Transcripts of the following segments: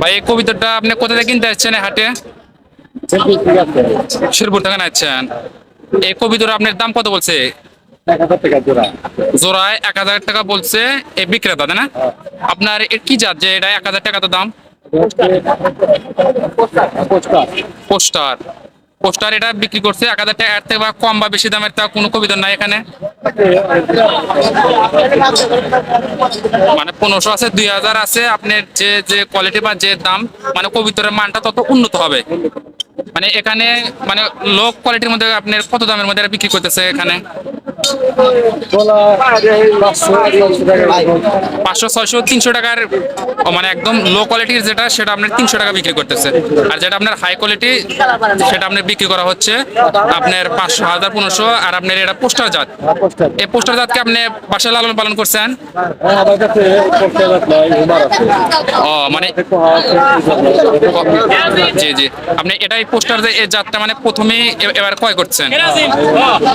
ভাই, এই কবিতাটা আপনি কোথা থেকে কিনতে আসছেন হাটে? শেরপুর থেকে আসছেন এই কবিতার আপনার দাম কত বলছে? জোড়ায় এক হাজার টাকা বলছে এই বিক্রেতা, তাই না? আপনার কি জাত যে এটা এক হাজার টাকা তো দাম? পোস্টার। পোস্টার। এটা বিক্রি করছে এক হাজার টাকা। এর থেকে বা কম বা বেশি দামের তা কোনো কবিতা নাই এখানে। মানে পনেরোশো আছে দুই হাজার আছে। আপনার যে যে কোয়ালিটি বা যে দাম মানে কবিতরের মানটা তত উন্নত হবে। মানে এখানে মানে লো কোয়ালিটির মধ্যে আপনার কত দামের মধ্যে বিক্রি করতেছে এখানে? পাঁচশো, ছয়শো, তিনশো টাকার মানে একদম লো কোয়ালিটির যেটা, সেটা আপনার তিনশো টাকা বিক্রি করতেছে। আর যেটা আপনার হাই কোয়ালিটি সেটা আপনার বিক্রি করা হচ্ছে আপনার পাঁচশো, হাজার, পনেরোশো, আর আপনার এটা পোস্টার জাত। এই পোস্টার জাতকে আপনি বাসায় লালন পালন করছেন? ও মানে জি জি। আপনি এটাই পোস্টার যে, এই জাতটা মানে প্রথমেই এ- এবার ক্রয় করছেন।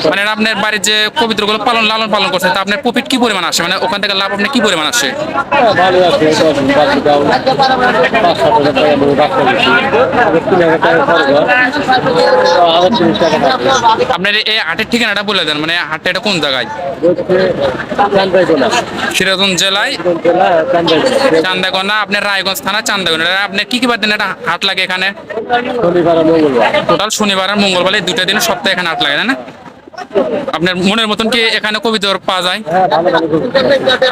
মানে আপনার বাড়ির যে কবিত্রগুলো পালন লালন পালন করছেন তা আপনার প্রফিট কি পরিমাণ আসে? মানে ওখান থেকে লাভ আপনি কি পরিমাণ আসে? আপনার এই হাটের ঠিকানাটা বলে দেন মানে হাটটা এটা কোন জায়গায়? সিরাজগঞ্জ জেলায়? চান্দাগোনা আপনার রায়গঞ্জ থানা চান্দাগোনা এটা আপনি কি কি বার দিন একটা হাট লাগে এখানে? টোটাল শনিবার আর মঙ্গলবার এই দুটা দিন সপ্তাহে এখানে হাট লাগে না? আপনার মনের মতন কি এখানে কবিতা পাওয়া যায়?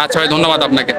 আচ্ছা ভাই ধন্যবাদ আপনাকে।